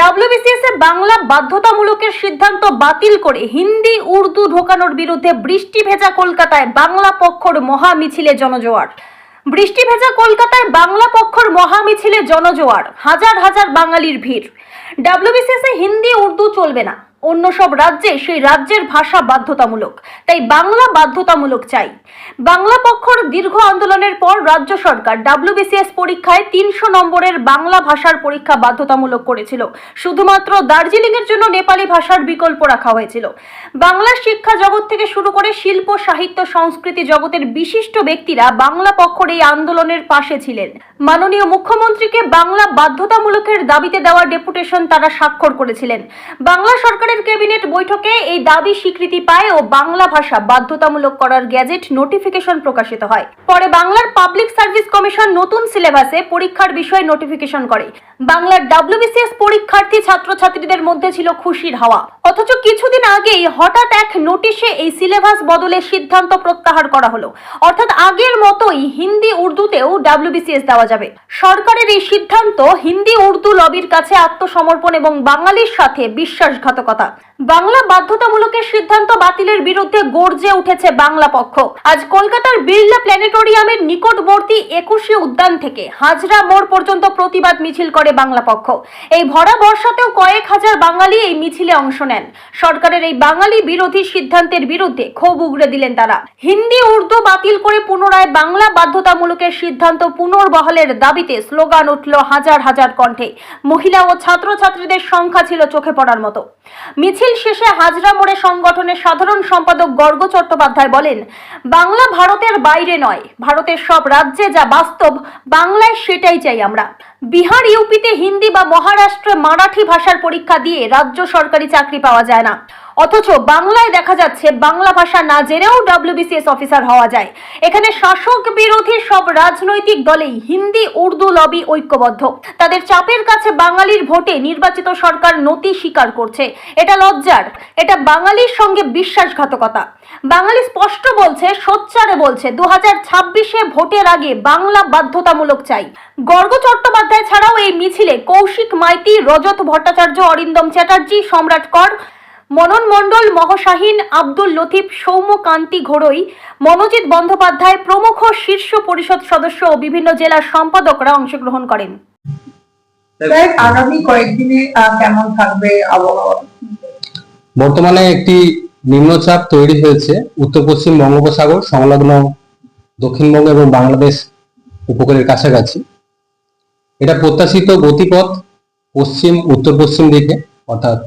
WBCS এ বাংলা বাধ্যতামূলকের সিদ্ধান্ত বাতিল করে হিন্দি, উর্দু ঢোকানোর বিরুদ্ধে বৃষ্টি ভেজা কলকাতায় বাংলা পক্ষর মহা মিছিলে জনজোয়ার। বৃষ্টি ভেজা কলকাতায় বাংলা পক্ষর মহা মিছিলে জনজোয়ার। হাজার হাজার বাঙালির ভিড়। ডাব্লিউবিসিএস এ হিন্দি, উর্দু চলবে না। অন্য সব রাজ্যে সেই রাজ্যের ভাষা বাধ্যতামূলক। তাই বাংলা বাধ্যতামূলক চাই। বাংলা পক্ষর দীর্ঘ আন্দোলনের পর রাজ্য সরকার ডাব্লিউবিসিএস পরীক্ষায় তিনশো নম্বরের বাংলা ভাষার পরীক্ষা বাধ্যতামূলক করেছিল। শুধুমাত্র দার্জিলিং এর জন্য নেপালি ভাষার বিকল্প রাখা হয়েছিল। বাংলা শিক্ষা জগৎ থেকে শুরু করে শিল্প, সাহিত্য, সংস্কৃতি জগতের বিশিষ্ট ব্যক্তিরা বাংলা পক্ষর এই আন্দোলনের পাশে ছিলেন। মাননীয় মুখ্যমন্ত্রীকে বাংলা বাধ্যতামূলকের দাবিতে দেওয়া ডেপুটেশন তারা স্বাক্ষর করেছিলেন। বাংলা সরকারের ক্যাবিনেট বৈঠকে এই দাবি স্বীকৃতি পায় ও বাংলা ভাষা বাধ্যতামূলক করার গ্যাজেট নোটিফিকেশন প্রকাশিত হয়। পরে বাংলার পাবলিক সার্ভিস কমিশন নতুন সিলেবাসে পরীক্ষার বিষয়ে নোটিফিকেশন করে। বাংলার ডাব্লিউবিসিএস পরীক্ষার্থী ছাত্রছাত্রীদের মধ্যে ছিল খুশির হাওয়া। অথচ কিছুদিন আগেই হঠাৎ এক নোটিশে এই সিলেবাস বদলের সিদ্ধান্ত প্রত্যাহার করা হলো। অর্থাৎ আগের মতোই হিন্দি উর্দুতেও ডাব্লিউবিসিএস দেওয়া যাবে। সরকারের এই সিদ্ধান্ত হিন্দি উর্দু লবির কাছে আত্মসমর্পণ এবং বাঙালির সাথে বিশ্বাসঘাতকতা tá. বাংলা বাধ্যতামূলকের সিদ্ধান্ত বাতিলের বিরুদ্ধে গর্জে উঠেছে বাংলা পক্ষ। আজ কলকাতার বিড়লা প্ল্যানেটোরিয়ামের নিকটবর্তী একুশে উদ্যান থেকে হাজরা মোড় পর্যন্ত প্রতিবাদ মিছিল করে বাংলা পক্ষ। এই ভরা বর্ষাতেও কয়েক হাজার বাঙালি এই মিছিলে অংশ নেন। সরকারের এই বাঙালি বিরোধী সিদ্ধান্তের বিরুদ্ধে ক্ষোভ উগড়ে দিলেন তারা। হিন্দি, উর্দু বাতিল করে পুনরায় বাংলা বাধ্যতামূলকের সিদ্ধান্ত পুনর্বহালের দাবিতে স্লোগান উঠল হাজার হাজার কণ্ঠে। মহিলা ও ছাত্রছাত্রীদের সংখ্যা ছিল চোখে পড়ার মতো। মিছিল শেষে হাজরা মোড়ে সংগঠনের সাধারণ সম্পাদক গর্গ চট্টোপাধ্যায় বলেন, বাংলা ভারতের বাইরে নয়, ভারতের সব রাজ্যে যা বাস্তব, বাংলায় সেটাই চাই আমরা। বিহার, ইউপিতে হিন্দি বা মহারাষ্ট্রে মারাঠি ভাষার পরীক্ষা দিয়ে রাজ্য সরকারি চাকরি পাওয়া যায় না। অথচ বাংলায় দেখা যাচ্ছে বাংলা ভাষা না জেনেও ডাব্লিউবিসিএস অফিসার হওয়া যায়। এখানে শাসক বিরোধী সব রাজনৈতিক দলেই হিন্দি, উর্দু লবি ঐক্যবদ্ধ। তাদের চাপের কাছে বাঙালির ভোটে নির্বাচিত সরকার নতি স্বীকার করছে। এটা লজ্জার, এটা বাঙালির সঙ্গে বিশ্বাসঘাতকতা। বাঙালি স্পষ্ট বলছে, সোচ্চারে বলছে দু হাজার ছাব্বিশে ভোটের আগে বাংলা বাধ্যতামূলক চাই। গর্গ চট্টোপাধ্যায় ছাড়াও এই মিছিলে কৌশিক মাইতি, রজত ভট্টাচার্য, অরিন্দম চ্যাটার্জি, সম্রাট কর মনন মণ্ডল মহশাহীন আব্দুল লতিফ সৌম্যকান্তি ঘোড়ই মনোজিৎ বন্দ্যোপাধ্যায় প্রমুখ শীর্ষ পরিষদ সদস্য ও বিভিন্ন জেলার সম্পাদকরা অংশগ্রহণ করেন। আগামী কয়েকদিনে কেমন থাকবে আবহাওয়া? বর্তমানে একটি নিম্নচাপ তৈরি হয়েছে। উত্তর পশ্চিম বঙ্গোপসাগর সংলগ্ন দক্ষিণবঙ্গ এবং বাংলাদেশ উপকূলের কাছাকাছি। এটা প্রত্যাশিত গতিপথ পশ্চিম উত্তর পশ্চিম দিকে অর্থাৎ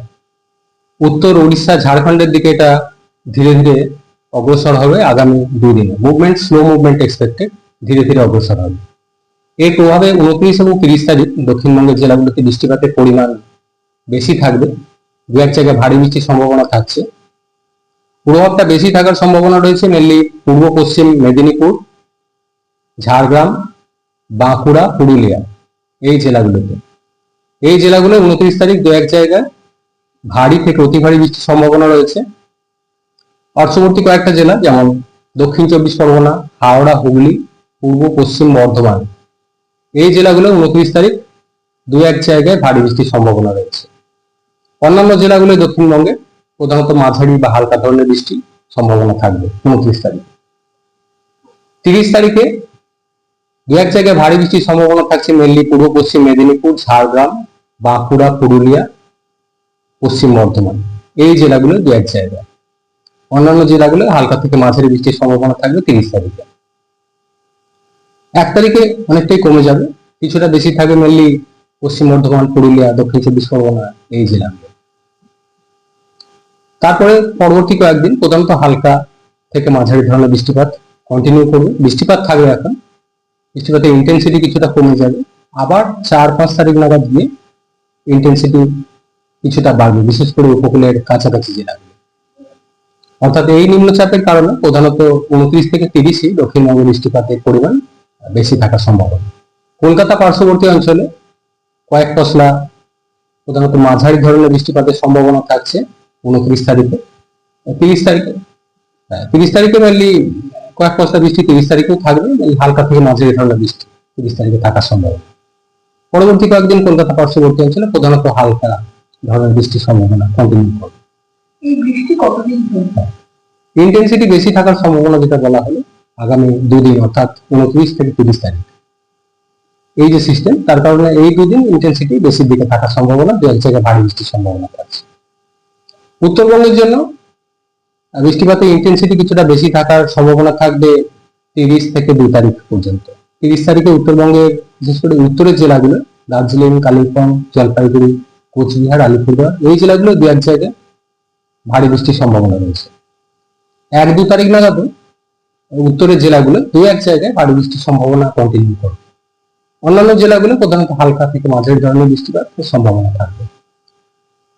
উত্তর উড়িষ্যা ঝাড়খণ্ডের দিকে এটা ধীরে ধীরে অগ্রসর হবে আগামী দুই দিনে। মুভমেন্ট স্লো মুভমেন্ট এক্সপেক্টেড ধীরে ধীরে অগ্রসর হবে। এর প্রভাবে উনত্রিশ এবং তিরিশ তারিখ দক্ষিণবঙ্গের জেলাগুলোতে বৃষ্টিপাতের পরিমাণ বেশি থাকবে। দু এক জায়গায় ভারী বৃষ্টির সম্ভাবনা থাকছে। প্রভাবটা বেশি থাকার সম্ভাবনা রয়েছে মেনলি পূর্ব, পশ্চিম মেদিনীপুর, ঝাড়গ্রাম, বাঁকুড়া, পুরুলিয়া এই জেলাগুলোতে। এই জেলাগুলো উনত্রিশ তারিখ দু এক জায়গায় ভারী থেকে অতি ভারী বৃষ্টির সম্ভাবনা রয়েছে। পার্শ্ববর্তী কয়েকটা জেলা, যেমন দক্ষিণ চব্বিশ পরগনা, হাওড়া, হুগলি, পূর্ব, পশ্চিম বর্ধমান। এই জেলাগুলো উনত্রিশ তারিখ দু এক জায়গায় ভারী বৃষ্টির সম্ভাবনা রয়েছে। অন্যান্য জেলাগুলো দক্ষিণবঙ্গে প্রধানত মাঝারি বা হালকা ধরনের বৃষ্টি সম্ভাবনা থাকবে উনত্রিশ তারিখ। তিরিশ তারিখে দু এক জায়গায় ভারী বৃষ্টির সম্ভাবনা থাকছে মেনলি পূর্ব পশ্চিম মেদিনীপুর, ঝাড়গ্রাম, বাঁকুড়া, পুরুলিয়া পশ্চিম বর্ধমান, এই জেলাগুলো দু এক জায়গায়। অন্যান্য জেলাগুলো হালকা থেকে মাঝারি বৃষ্টির সম্ভাবনা থাকবে তিরিশ তারিখে। এক তারিখে অনেকটাই কমে যাবে, কিছুটা বেশি থাকবে মেনলি পশ্চিম বর্ধমান, পুরুলিয়া, দক্ষিণ চব্বিশ পরগনা, এই জেলাগুলো। তারপরে পরবর্তী কয়েকদিন প্রধানত হালকা থেকে মাঝারি ধরনের বৃষ্টিপাত কন্টিনিউ করবে। বৃষ্টিপাত থাকবে এখন, বৃষ্টিপাতের ইন্টেন্সিটি কিছুটা কমে যাবে। আবার চার পাঁচ তারিখ নাগাদ গিয়ে ইন্টেন্সিটি কিছুটা বাড়বে বিশেষ করে উপকূলের কাছাকাছি জেলাগুলো। অর্থাৎ এই নিম্নচাপের কারণে প্রধানত উনত্রিশ থেকে তিরিশই দক্ষিণবঙ্গে বৃষ্টিপাতের পরিমাণ বেশি থাকার সম্ভাবনা কলকাতা পার্শ্ববর্তী অঞ্চলে কয়েক পশলা প্রধানত মাঝারি ধরনের বৃষ্টিপাতের সম্ভাবনা থাকছে উনত্রিশ তারিখে। তিরিশ তারিখে হ্যাঁ, তিরিশ তারিখে মেনলি কয়েক পশলা বৃষ্টি তিরিশ তারিখেও থাকবে হালকা থেকে মাঝারি ধরনের বৃষ্টি তিরিশ তারিখে থাকার সম্ভাবনা পরবর্তী কয়েকদিন কলকাতা পার্শ্ববর্তী অঞ্চলে প্রধানত হালকা ধরনের বৃষ্টির সম্ভাবনা কন্টিনিউ করবে। এই বৃষ্টি কতদিন ইন্টেন্সিটি বেশি থাকার সম্ভাবনা যেটা বলা হলো আগামী দুদিন অর্থাৎ উনত্রিশ থেকে তিরিশ তারিখ। এই যে সিস্টেম তার কারণে এই দুদিন ইন্টেন্সিটি বেশির দিকে থাকার সম্ভাবনা দু এক জায়গায় ভারী বৃষ্টির সম্ভাবনা থাকছে। উত্তরবঙ্গের জন্য বৃষ্টিপাতের ইন্টেন্সিটি কিছুটা বেশি থাকার সম্ভাবনা থাকবে তিরিশ থেকে দুই তারিখ পর্যন্ত। তিরিশ তারিখে উত্তরবঙ্গের বিশেষ করে উত্তরের জেলাগুলো দার্জিলিং কালিম্পং জলপাইগুড়ি কোচবিহার, আলিপুরদুয়ার, এই জেলাগুলো দু এক জায়গায় ভারী বৃষ্টির সম্ভাবনা রয়েছে। এক দু তারিখ নাগাদ উত্তরের জেলাগুলো দু এক জায়গায় ভারী বৃষ্টির সম্ভাবনা কন্টিনিউ করবে। অন্যান্য জেলাগুলো প্রধানত হালকা থেকে মাঝারি ধরনের বৃষ্টিপাতের সম্ভাবনা থাকবে।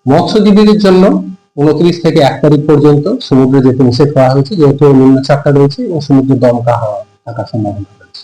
মৎস্যজীবীদের জন্য উনত্রিশ থেকে এক তারিখ পর্যন্ত সমুদ্রে যেতে নিষেধ করা হয়েছে, যেহেতু নিম্নচাপটা রয়েছে এবং সমুদ্র দমকা হওয়া থাকার সম্ভাবনা রয়েছে।